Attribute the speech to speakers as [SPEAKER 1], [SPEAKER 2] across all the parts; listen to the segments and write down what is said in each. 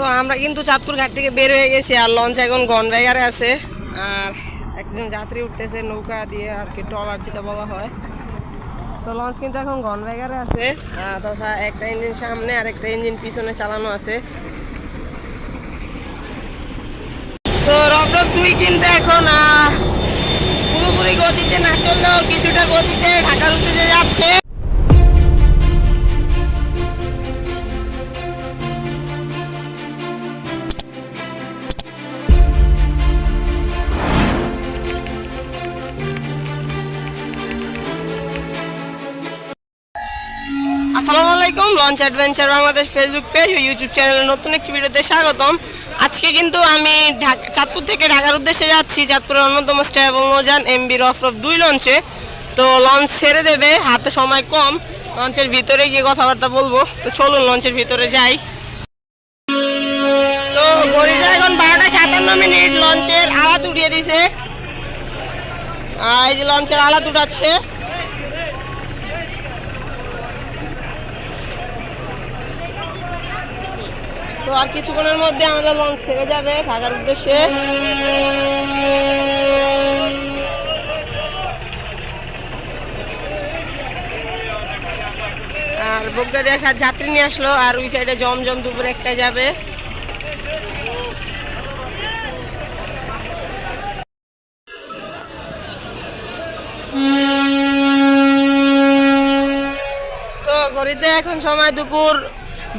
[SPEAKER 1] তো আমরা কিন্তু চাঁদপুর ঘাট থেকে বের হয়ে গেছি আর লঞ্চ এখন গনবেগারে আছে। আর একজন যাত্রী উঠতেছে নৌকা দিয়ে আর কি ট্রলার যেটা বলা হয়। তো লঞ্চ কিন্তু এখন গনবেগারে আছে। তথা একটা ইঞ্জিন সামনে আর একটা ইঞ্জিন পিছনে চালানো আছে। তো রবরব দুই কিন্তু এখন পুরোপুরি গতিতে না চললেও কিছুটা গতিতে ঢাকার উদ্দেশ্যে যাচ্ছে আসসালামু আলাইকুম launch adventure Bangladesh Facebook page ও ইউটিউব চ্যানেলে নতুন একটি ভিডিওতে স্বাগতম। আজকে কিন্তু আমি ঢাকা চাঁদপুর থেকে ঢাকার উদ্দেশ্যে যাচ্ছি, চাঁদপুরের অন্যতম স্টেবল নৌযান এমবি রফরফ দুই লঞ্চে তো লঞ্চ ছেড়ে দেবে, হাতে সময় কম। লঞ্চের ভিতরে গিয়ে কথাবার্তা বলব। তো চলুন লঞ্চের ভিতরে যাই। তো ঘড়িতে এখন বারোটা সাতান্ন মিনিট লঞ্চের আলাত উঠিয়ে দিছে। এই যে লঞ্চের আলাত উঠাচ্ছে। তো আর কিছুক্ষণের মধ্যে আমাদের লঞ্চ ছেড়ে যাবে ঢাকার উদ্দেশ্যে। আর বগদা দিয়ে সাত যাত্রী নিয়ে আসলো, আর ওই সাইডে জমজম দুপুরে একটা যাবে। ঘড়িতে এখন সময় দুপুর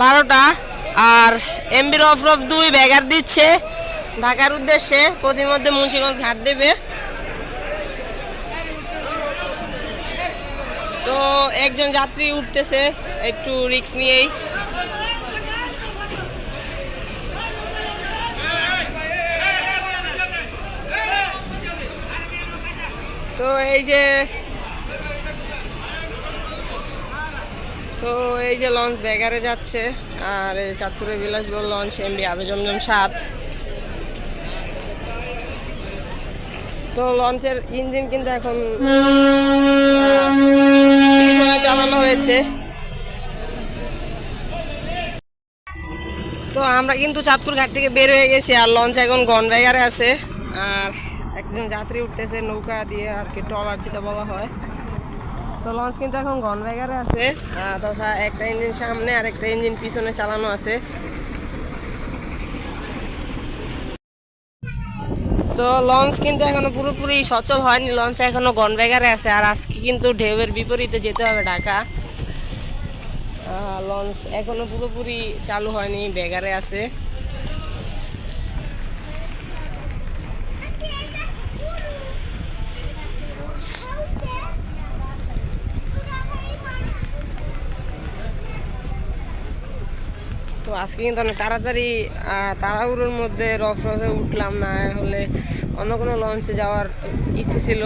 [SPEAKER 1] বারোটা, আর এমবি রফ রফ দুই ব্যাগার দিচ্ছে। ঢাকার উদ্দেশ্যে প্রতিমধ্যে মুন্সিগঞ্জ ঘাট দেবে। তো একজন যাত্রী উঠতেছে, একটু রিক্স নিয়েই। তো এই যে তো এই যে লঞ্চ ব্যাগারে যাচ্ছে, আর এই চাঁদপুরের বিলাসবহুল লঞ্চ এমবি আবে জমজম সাত। তো লঞ্চের ইঞ্জিন কিন্তু এখন চালানো হয়েছে। তো আমরা কিন্তু চাঁদপুর ঘাট থেকে বের হয়ে গেছি, আর লঞ্চ এখন গনবেগারে আছে। আর একজন যাত্রী উঠতেছে নৌকা দিয়ে, আর কি ট্রলার যেটা বলা হয়। তো লঞ্চ কিন্তু এখন গনবেগারে আছে। তথা একটা ইঞ্জিন সামনে আর একটা ইঞ্জিন পিছনে চালানো আছে। তো লঞ্চ কিন্তু এখনও পুরোপুরি সচল হয়নি। লঞ্চ এখনও গনবেগারে আছে আর আজকে কিন্তু ঢেউয়ের বিপরীতে যেতে হবে ঢাকা। লঞ্চ এখনও পুরোপুরি চালু হয়নি। বেগারে আছে। তো আজকে কিন্তু অনেক তাড়াতাড়ি তাড়াহুড়োর মধ্যে রফ রফে উঠলাম না, হলে অন্য কোনো লঞ্চে যাওয়ার ইচ্ছে ছিল।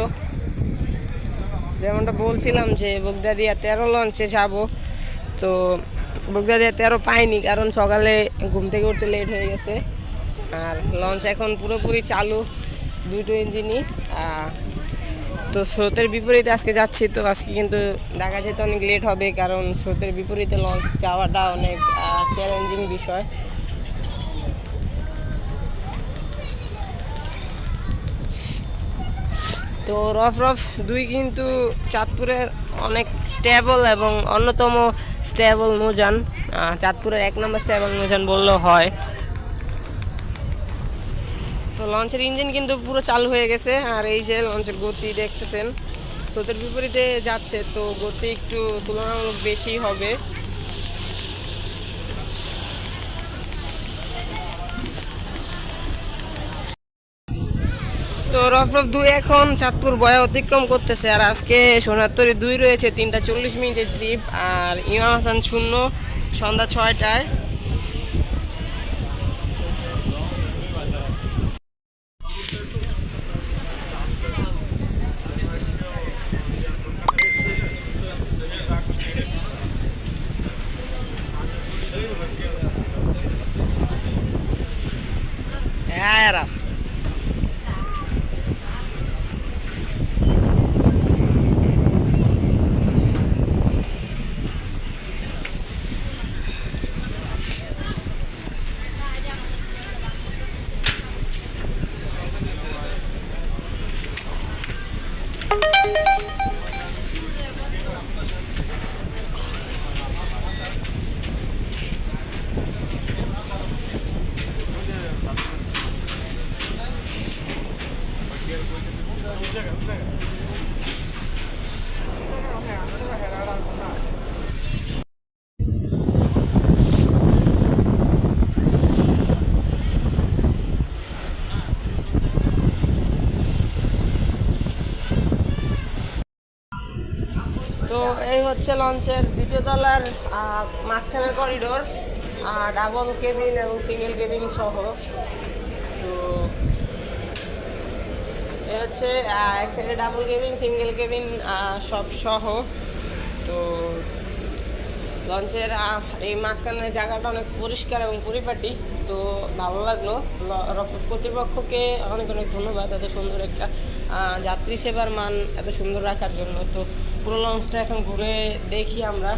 [SPEAKER 1] যেমনটা বলছিলাম যে বগদা বগদাদিয়া তেরো লঞ্চে যাব। তো বগদা বগদাদিয়া তেরো পাইনি, কারণ সকালে ঘুম থেকে উঠতে লেট হয়ে গেছে। আর লঞ্চ এখন পুরোপুরি চালু, দুটো ইঞ্জিনই তো স্রোতের বিপরীতে আজকে যাচ্ছি, তো আজকে কিন্তু দেখা যেতে অনেক লেট হবে কারণ স্রোতের বিপরীতে লঞ্চ যাওয়াটা অনেক চ্যালেঞ্জিং বিষয়। তো রফ রফ দুই কিন্তু চাঁদপুরের অনেক স্টেবল এবং অন্যতম স্টেবল নৌযান চাঁদপুরের এক নম্বর স্টেবল নৌযান বললেও হয়। তো লঞ্চের ইঞ্জিন কিন্তু পুরো চালু হয়ে গেছে, আর এই যে লঞ্চের গতি দেখতেছেন স্রোতের বিপরীতে যাচ্ছে, তো গতি একটু তুলনামূলক বেশি হবে। তো রফ রফ দুই এখন চাঁদপুর বয়া অতিক্রম করতেছে, আর আজকে সোনাত্তরে দুই রয়েছে, তিনটা চল্লিশ মিনিটের ট্রিপ আর ইমাম হাসান শূন্য, সন্ধ্যা ছয়টায়। நேரம் তো এই হচ্ছে লঞ্চের দ্বিতীয় তলার মাঝখানের করিডোর ডাবল কেবিন এবং সিঙ্গেল কেবিন সহ। এ হচ্ছে এক সাইডে ডাবল কেবিন সিঙ্গেল কেবিন সব সহ। তো লঞ্চের এই মাঝখানের জায়গাটা অনেক পরিষ্কার এবং পরিপাটি। তো ভালো লাগল। কর্তৃপক্ষকে অনেক অনেক ধন্যবাদ এত সুন্দর একটা যাত্রী সেবার মান এত সুন্দর রাখার জন্য। তো পুরো লঞ্চটা এখন ঘুরে দেখি আমরা।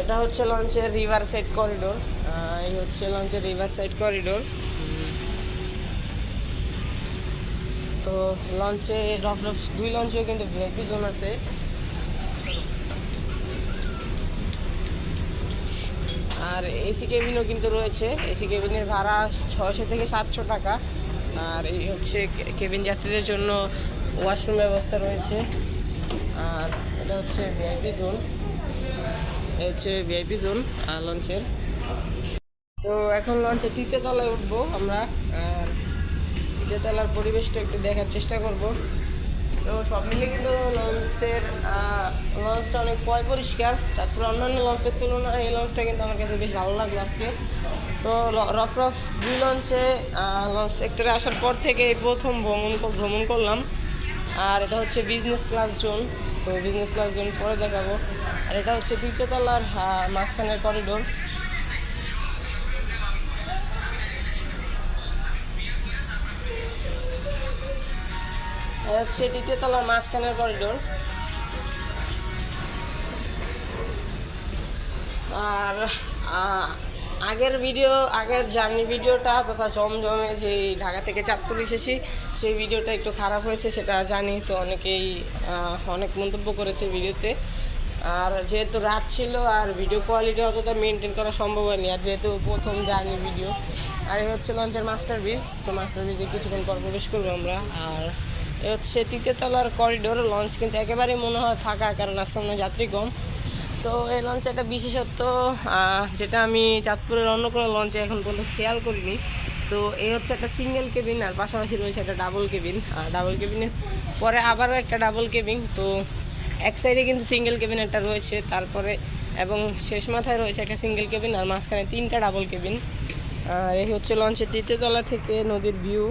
[SPEAKER 1] এটা হচ্ছে লঞ্চের রিভার সাইড করিডোর এই হচ্ছে লঞ্চের রিভার সাইড করিডোর তো লঞ্চে রফ রফ, দুই লঞ্চেও কিন্তু ভিআইপি জোন আছে। আর এসি কেবিনও কিন্তু রয়েছে। এসি কেবিনের ভাড়া ছয়শো থেকে সাতশো টাকা। আর এই হচ্ছে কেবিন যাত্রীদের জন্য ওয়াশরুম ব্যবস্থা রয়েছে। আর এটা হচ্ছে ভিআইপি জোন এই হচ্ছে ভিআইপি জোন লঞ্চের তো এখন লঞ্চে তৃতীয় তলায় উঠবো আমরা। আর তৃতীয় তলার পরিবেশটা একটু দেখার চেষ্টা করব। তো সব মিলে কিন্তু লঞ্চের লঞ্চটা অনেক পয় পরিষ্কার। চাঁদপুর অন্যান্য লঞ্চের তুলনায় এই লঞ্চটা কিন্তু আমার কাছে বেশ ভালো লাগল আজকে। তো রফ রফ দুই লঞ্চে লঞ্চ সেক্টরে আসার পর থেকে এই প্রথম ভ্রমণ ভ্রমণ করলাম। আর এটা হচ্ছে বিজনেস ক্লাস জোন তো বিজনেস ক্লাস জোন পরে দেখাবো। আর এটা হচ্ছে তৃতীয় তলার মাঝখানের করিডোর হচ্ছে দ্বিতীয় তলার মাঝখানের করিডোর আর আগের ভিডিও আগের জার্নি ভিডিওটা তথা জমজমে যে ঢাকা থেকে চাঁদপুর এসেছি, সেই ভিডিওটা একটু খারাপ হয়েছে সেটা জানি, তো অনেকেই অনেক মন্তব্য করেছে ভিডিওতে আর যেহেতু রাত ছিল আর ভিডিও কোয়ালিটি অতটা মেনটেন করা সম্ভব হয়নি, আর যেহেতু প্রথম জার্নি ভিডিও আর হচ্ছে লঞ্চের মাস্টার ব্রিজ তো মাস্টার ব্রিজে কিছুক্ষণ পর প্রবেশ করব আমরা। আর হচ্ছে তৃতীয় তলার করিডোর লঞ্চ কিন্তু একেবারেই মনে হয় ফাঁকা, কারণ আজকে মনে যাত্রী কম। তো এই লঞ্চে একটা বিশেষত্ব যেটা আমি চাঁদপুরের অন্য কোনো লঞ্চে এখন পর্যন্ত খেয়াল করিনি। তো এই হচ্ছে একটা সিঙ্গেল কেবিন আর পাশাপাশি রয়েছে একটা ডাবল কেবিন আর ডাবল কেবিনের পরে আবারও একটা ডাবল কেবিন তো এক সাইডে কিন্তু সিঙ্গেল কেবিন একটা রয়েছে, তারপরে এবং শেষ মাথায় রয়েছে একটা সিঙ্গেল কেবিন আর মাঝখানে তিনটা ডাবল কেবিন আর এই হচ্ছে লঞ্চের তৃতীয় তলা থেকে নদীর ভিউ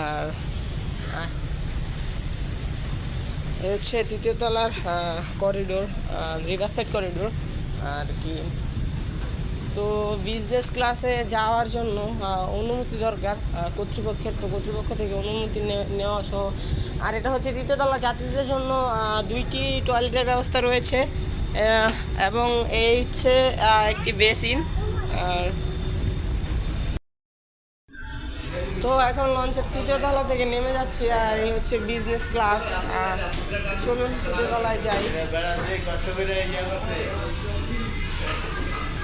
[SPEAKER 1] আর হচ্ছে তৃতীয় তলার করিডোর রিভার সাইড করিডোর আর কি। তো বিজনেস ক্লাসে যাওয়ার জন্য অনুমতি দরকার কর্তৃপক্ষের। তো কর্তৃপক্ষ থেকে অনুমতি নেওয়া সহ, আর এটা হচ্ছে দ্বিতীয়তলা যাত্রীদের জন্য দুইটি টয়লেটের ব্যবস্থা রয়েছে এবং এই হচ্ছে একটি বেসিন আর তো এখন লঞ্চের তৃতীয় তলা থেকে নেমে যাচ্ছি আর এই হচ্ছে বিজনেস ক্লাস আর চলুন তৃতীয় তলায় যাই।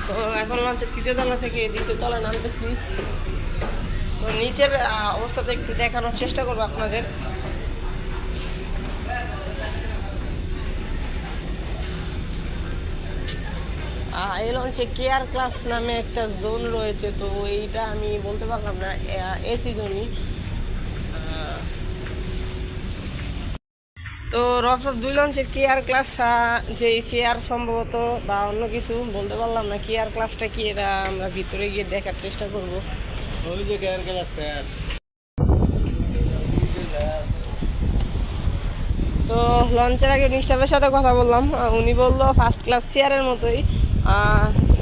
[SPEAKER 1] তো এখন লঞ্চের তৃতীয় তলা থেকে দ্বিতীয় তলায় নামতেছি। তো নিচের অবস্থাতে একটু দেখানোর চেষ্টা করব আপনাদের। এই লঞ্চে কেয়ার ক্লাস নামে একটা জোন রয়েছে তো এইটা আমি বলতে পারলাম না এসি জোনই। তো রফ দুই লঞ্চের কেয়ার ক্লাস যে চেয়ার সম্ভবত বা অন্য কিছু বলতে পারলাম না কেয়ার ক্লাসটা কি এটা আমরা ভিতরে গিয়ে দেখার চেষ্টা করব।
[SPEAKER 2] ওই যে কেয়ার ক্লাস স্যার
[SPEAKER 1] তো লঞ্চের আগে নিষ্ঠাপের সাথে কথা বললাম উনি বলল ফার্স্ট ক্লাস চেয়ারের মতোই।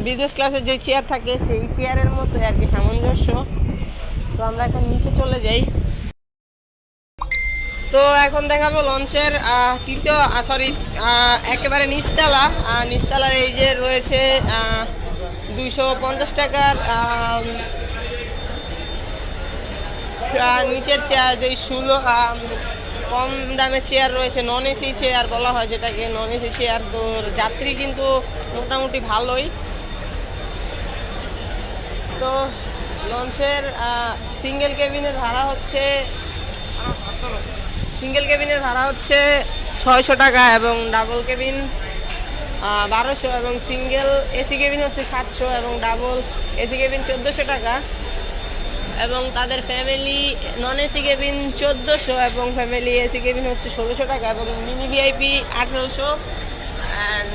[SPEAKER 1] বিজনেস ক্লাসের যে চেয়ার থাকে, সেই চেয়ারের মতোই আর কি সামঞ্জস্য। তো আমরা এখন নিচে চলে যাই। তো এখন দেখাবো লঞ্চের তৃতীয় সরি একেবারে নিচতলা। নিচতলার এই যে রয়েছে দুইশো পঞ্চাশ টাকার নিচের চেয়ার যে ষোলো কম দামে চেয়ার রয়েছে নন এসি চেয়ার বলা হয় যেটাকে নন এসি চেয়ার তো যাত্রী কিন্তু মোটামুটি ভালোই। তো লঞ্চের সিঙ্গেল কেবিনের ভাড়া হচ্ছে সিঙ্গেল কেবিনের ভাড়া হচ্ছে ছয়শো টাকা এবং ডাবল কেবিন বারোশো এবং সিঙ্গেল এসি কেবিন হচ্ছে সাতশো এবং ডাবল এসি কেবিন চোদ্দোশো টাকা। এবং তাদের ফ্যামিলি নন এসি কেবিন চোদ্দোশো এবং ফ্যামিলি এসি কেবিন হচ্ছে ষোলোশো টাকা এবং মিনি ভিআইপি আঠেরোশো। অ্যান্ড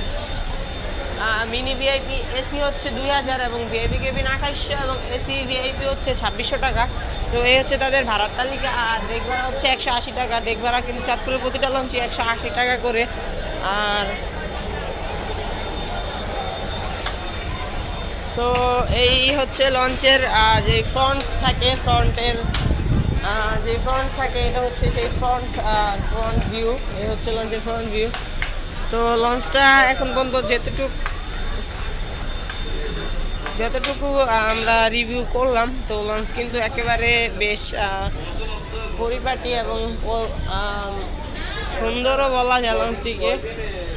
[SPEAKER 1] মিনি ভিআইপি এসি হচ্ছে দুই হাজার এবং ভিআইপি কেবিন আঠাইশশো এবং এসি ভিআইপি হচ্ছে ছাব্বিশশো টাকা। তো এই হচ্ছে তাদের ভাড়ার তালিকা। আর ডেক ভাড়া হচ্ছে একশো আশি টাকা। ডেক ভাড়া কিন্তু চাঁদপুরের প্রতিটা লঞ্চই একশো আশি টাকা করে। আর তো এই হচ্ছে লঞ্চের যে ফ্রন্ট থাকে, ফ্রন্টের যে ফ্রন্ট থাকে, এটা হচ্ছে সেই ফ্রন্ট ফ্রন্ট ভিউ এই হচ্ছে লঞ্চের ফ্রন্ট ভিউ তো লঞ্চটা এখন পর্যন্ত যেতটুকু যতটুকু আমরা রিভিউ করলাম, তো লঞ্চ কিন্তু একেবারে বেশ পরিপাটি এবং সুন্দরও বলা যায় লঞ্চটিকে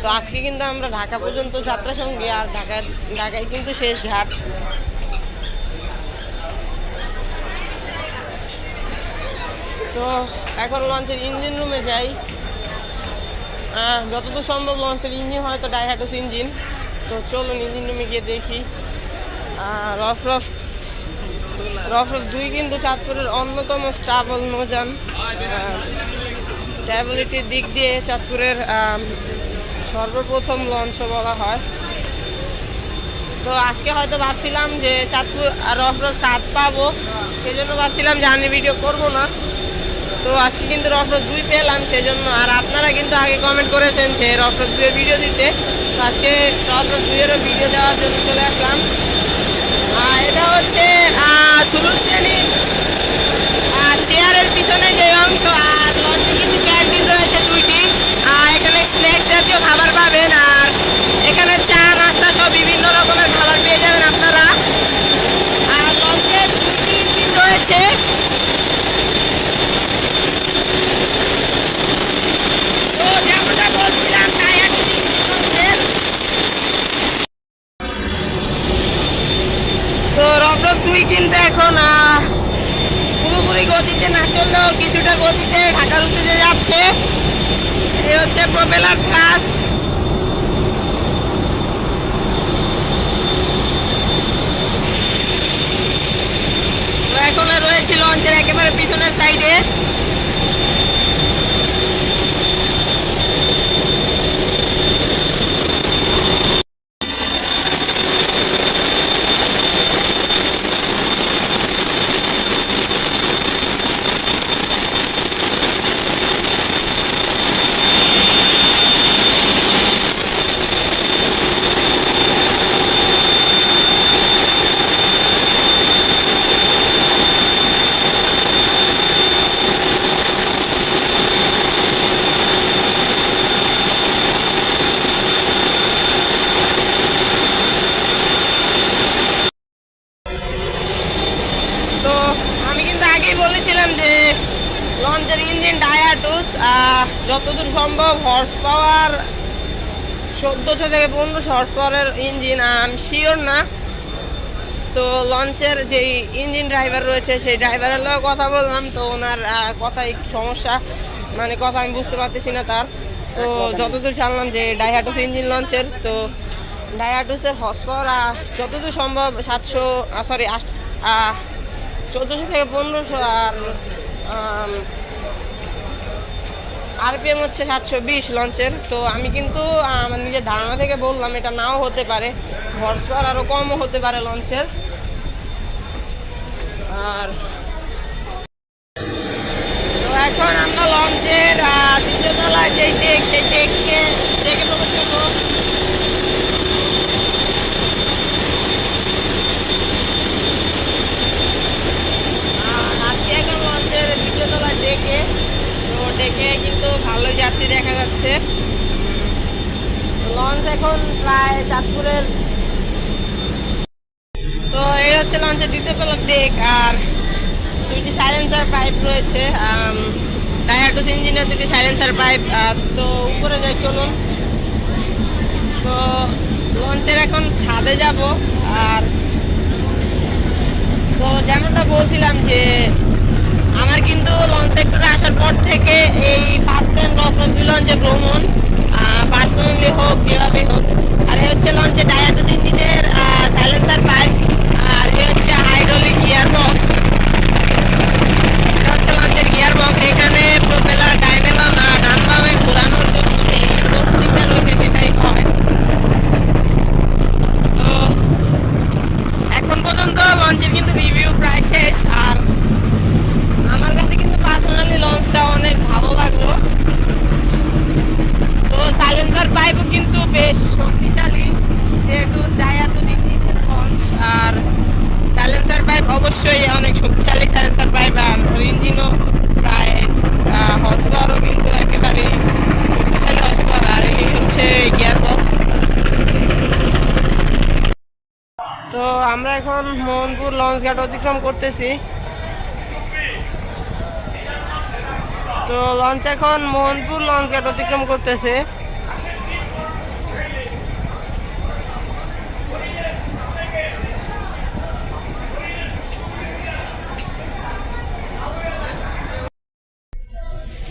[SPEAKER 1] তো আজকে কিন্তু আমরা ঢাকা পর্যন্ত যাত্রা সঙ্গে আর ঢাকা ঢাকায় কিন্তু শেষ ঘাট। তো এখন লঞ্চের ইঞ্জিন রুমে যাই। যতদূর সম্ভব লঞ্চের ইঞ্জিন, হয়তো ডাইহাটোস ইঞ্জিন। তো চলুন ইঞ্জিন রুমে গিয়ে দেখি। রফ রফ রফ রফ দুই কিন্তু চাঁদপুরের অন্যতম স্টাবল নৌযান স্ট্যাবিলিটির দিক দিয়ে চাঁদপুরের সর্বপ্রথম লঞ্চ বলা হয়। তো আজকে হয়তো ভাবছিলাম যে চাঁদপুর রফ রফ সাত পাবো। সেই জন্য ভাবছিলাম যে আমি ভিডিও করব না। তো আজকে কিন্তু রফ রফ দুই পেলাম সেই জন্য আর আপনারা কিন্তু আগে কমেন্ট করেছেন যে রফ রফ দুইয়ের ভিডিও দিতে। তো আজকে রফ রফ দুইয়েরও ভিডিও দেওয়ার জন্য চলে আসলাম। আর এটা হচ্ছে সুলুক শ্রেণির চেয়ারের পিছনে যে অংশ আর লঞ্চে কিন্তু ক্যান্টিন রয়েছে দুইটি আর এখানে স্ন্যাক্স জাতীয় খাবার পাবেন আর এখানে চা নাস্তা সব বিভিন্ন রকমের খাবার পেয়ে যাবেন আপনারা। আর লঞ্চের ইঞ্জিন রয়েছে। তো রবরব দুই এখন পুরোপুরি গতিতে না চললেও কিছুটা গতিতে ঢাকার উদ্দেশ্যে যাচ্ছে। এই হচ্ছে প্রপেলার থ্রাস্ট যতদূর সম্ভব হর্স পাওয়ার চোদ্দোশো থেকে পনেরোশো হর্স পাওয়ারের ইঞ্জিন আমি শিওর না। তো লঞ্চের যে ইঞ্জিন ড্রাইভার রয়েছে, সেই ড্রাইভারের লোক কথা বললাম, তো ওনার কথাই সমস্যা মানে কথা আমি বুঝতে পারতেছি না তার। তো যতদূর জানলাম যে ডাইহাটুস ইঞ্জিন লঞ্চের তো ডাইহাটুসের হর্স পাওয়ার যতদূর সম্ভব সাতশো সরি চোদ্দোশো থেকে পনেরোশো আর আরপিএম হচ্ছে সাতশো বিশ লঞ্চের তো আমি কিন্তু আমার নিজের ধারণা থেকে বললাম, এটা নাও হতে পারে। হর্স পাওয়ার আরও কমও হতে পারে লঞ্চের আর তো এখন আমরা লঞ্চের আহ, দ্বিতীয় তলায় যে ডেক সেই ডেককে ডেকে প্রবেশ করব আর আছি এখন লঞ্চের দ্বিতীয় তলায় ডেকে তো ডেকে কিন্তু ভালো যাত্রী দেখা যাচ্ছে। লঞ্চ এখন প্রায় চাঁদপুরের। তো এই হচ্ছে লঞ্চের দ্বিতীয় তলার ডেক আর দুইটি সাইলেন্সার পাইপ রয়েছে। ডায়াটোস ইঞ্জিনের দুটি সাইলেন্সার পাইপ তো উপরে যাই চলুন। তো লঞ্চের এখন ছাদে যাব আর তো যেমনটা বলছিলাম যে আমার কিন্তু লঞ্চ সেক্টরে আসার পর থেকে এই ফার্স্ট টাইম রফরঞ্জি লঞ্চে ভ্রমণ পার্সোনালি হোক, যেভাবে হোক। আর এ হচ্ছে লঞ্চে ডায়াবেটিস ইঞ্জিনের সাইলেন্সার পাইপ আর এ হচ্ছে হাইড্রোলিক গিয়ার বক্স হচ্ছে লঞ্চের গিয়ার বক্স এখানে প্রোপেলার ডাইনেমাম ডান বামে ঘোরানোর জন্য রয়েছে সেটাই হয় তো এখন পর্যন্ত লঞ্চের কিন্তু রিভিউ প্রায় শেষ। আর পার্সোনালি লঞ্চটা অনেক ভালো লাগল। তো সাইলেন্সার পাইপ কিন্তু বেশ শক্তিশালী, যেহেতু টায়ার তো দিকে লঞ্চ আর সাইলেন্সার পাইপ অবশ্যই, অনেক শক্তিশালী সাইলেন্সার পাইপ আর ইঞ্জিনও প্রায় হসপারও কিন্তু একেবারে শক্তিশালী হসপার আর এই হচ্ছে গিয়ার বক্স তো আমরা এখন মোহনপুর লঞ্চ ঘাট অতিক্রম করতেছি। লঞ্চ এখন মোহনপুর লঞ্চ ঘাট অতিক্রম করতেছে।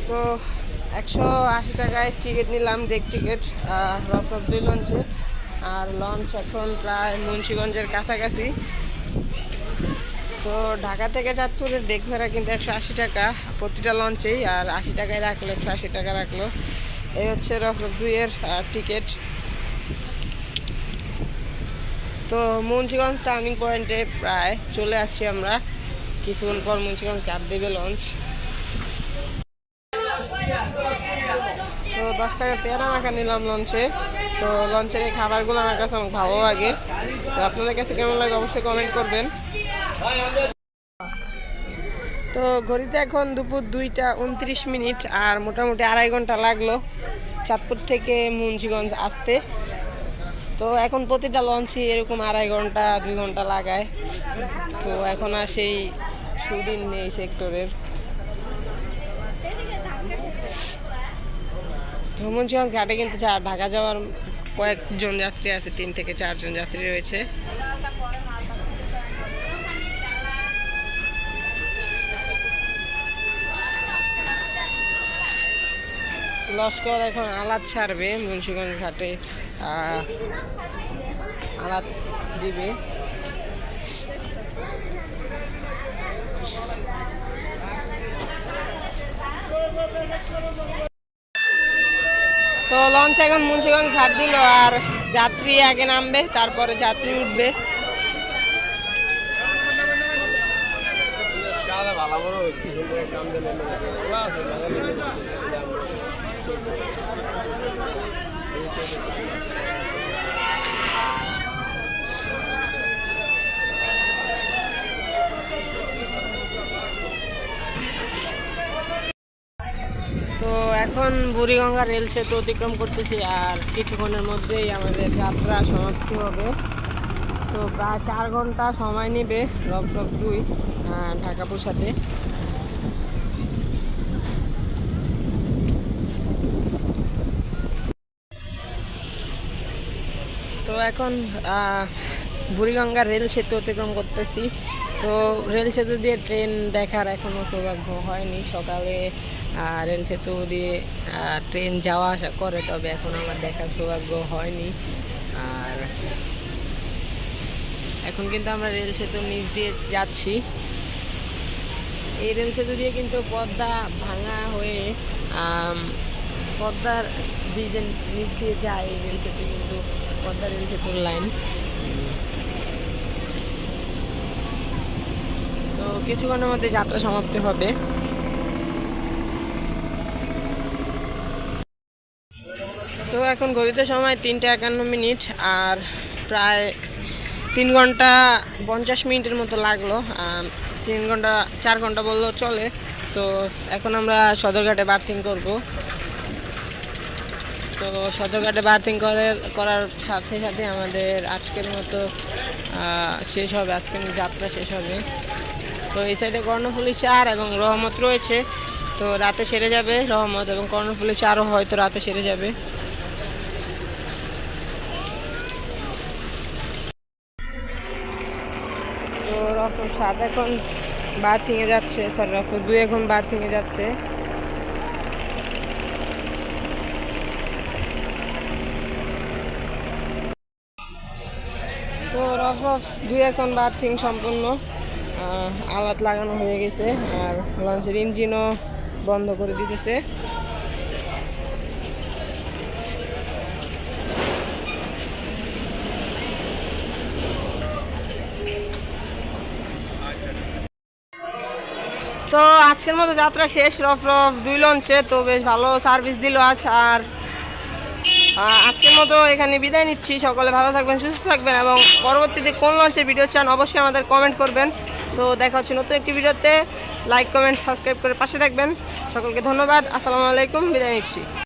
[SPEAKER 1] তো একশো আশি টাকায় টিকিট নিলাম ডেক টিকিট রফ রফ দুই লঞ্চে। আর লঞ্চ এখন প্রায় মুন্সিগঞ্জের কাছাকাছি। তো ঢাকা থেকে চাঁদপুরের ডেক ভাড়া কিন্তু একশো আশি টাকা, প্রতিটা লঞ্চেই, আর আশি টাকায় রাখল, একশো আশি টাকা রাখল। এই হচ্ছে রফ রফ দুইয়ের টিকিট। তো মুন্সিগঞ্জ টার্নিং পয়েন্টে প্রায় চলে আসছি আমরা। কিছুক্ষণ পর মুন্সিগঞ্জ ক্যাব দেবে লঞ্চ। তো দশ টাকা পেয়ারা মাখা নিলাম লঞ্চে। তো লঞ্চের এই খাবারগুলো আমার কাছে অনেক ভালো লাগে। তো আপনাদের কাছে কেমন লাগে অবশ্যই কমেন্ট করবেন। তো ঘড়িতে এখন দুপুর দুইটা উনত্রিশ মিনিট আর মোটামুটি আড়াই ঘণ্টা লাগল চাঁদপুর থেকে মুন্সিগঞ্জ আসতে। তো এখন প্রতিটা লঞ্চই এরকম আড়াই ঘণ্টা, দুই ঘণ্টা লাগায়। তো এখন আর সেই সুদিন নেই সেক্টরের। মুন্সিগঞ্জ ঘাটে কিন্তু ঢাকা যাওয়ার কয়েকজন যাত্রী আছে, তিন থেকে চারজন যাত্রী রয়েছে। লস্কর এখন আলাদ ছাড়বে মুন্সিগঞ্জ ঘাটে আলাদ দিবে। তো লঞ্চ এখন মুন্সিগঞ্জ ঘাট দিল, আর যাত্রী আগে নামবে, তারপরে যাত্রী উঠবে। তো এখন বুড়িগঙ্গা রেল সেতু অতিক্রম করতেছি আর কিছুক্ষণের মধ্যেই আমাদের যাত্রা সমাপ্তি হবে। তো প্রায় চার ঘণ্টা সময় নেবে রব দুই ঢাকা পৌঁছাতে তো এখন বুড়িগঙ্গা রেল সেতু অতিক্রম করতেছি। তো রেল সেতু দিয়ে ট্রেন দেখার এখনও সৌভাগ্য হয়নি। সকালে রেল সেতু দিয়ে ট্রেন যাওয়া আসা করে, তবে এখন আমার দেখার সৌভাগ্য হয়নি। আর এখন কিন্তু আমরা রেল সেতু নিচ দিয়ে যাচ্ছি। এই রেল সেতু দিয়ে কিন্তু পদ্মা ভাঙা হয়ে পদ্মার ব্রিজের নিচ দিয়ে যায়। এই রেল সেতু কিন্তু পদ্মা রেল লাইন তো কিছুক্ষণের মধ্যে যাত্রা সমাপ্তি হবে। তো এখন ঘড়িতে সময় তিনটে একান্ন মিনিট, আর প্রায় তিন ঘণ্টা পঞ্চাশ মিনিটের মতো লাগল। তিন ঘণ্টা, চার ঘণ্টা বললেও চলে। তো এখন আমরা সদরঘাটে বার্থিং করব। তো সদরঘাটে বার্থিং করার করার সাথে সাথে আমাদের আজকের মতো শেষ হবে, আজকের যাত্রা শেষ হবে। তো এই সাইডে কর্ণফুলি চার এবং রহমত রয়েছে। তো রাতে সেরে যাবে রহমত এবং কর্ণফুলি চারও হয়তো রাতে সেরে যাবে। তো সাত এখন বার্থিংয়ে যাচ্ছে সরি রফর দুই এখন বার্থিংয়ে যাচ্ছে। রফ রফ দুই এখন বার্থিং সম্পূর্ণ আলাত লাগানো হয়ে গেছে, আর লঞ্চের ইঞ্জিনও বন্ধ করে দিতেছে। তো আজকের মতো যাত্রা শেষ রফ রফ দুই লঞ্চে, তো বেশ ভালো সার্ভিস দিল আজ, আর আজকের মতো এখানে বিদায় নিচ্ছি। সকলে ভালো থাকবেন, সুস্থ থাকবেন এবং পরবর্তীতে কোন লঞ্চের ভিডিও চান অবশ্যই আমাদের কমেন্ট করবেন। তো দেখা হচ্ছে নতুন একটি ভিডিওতে লাইক কমেন্ট সাবস্ক্রাইব করে পাশে থাকবেন। সকলকে ধন্যবাদ। আসসালামু আলাইকুম। বিদায় নিচ্ছি।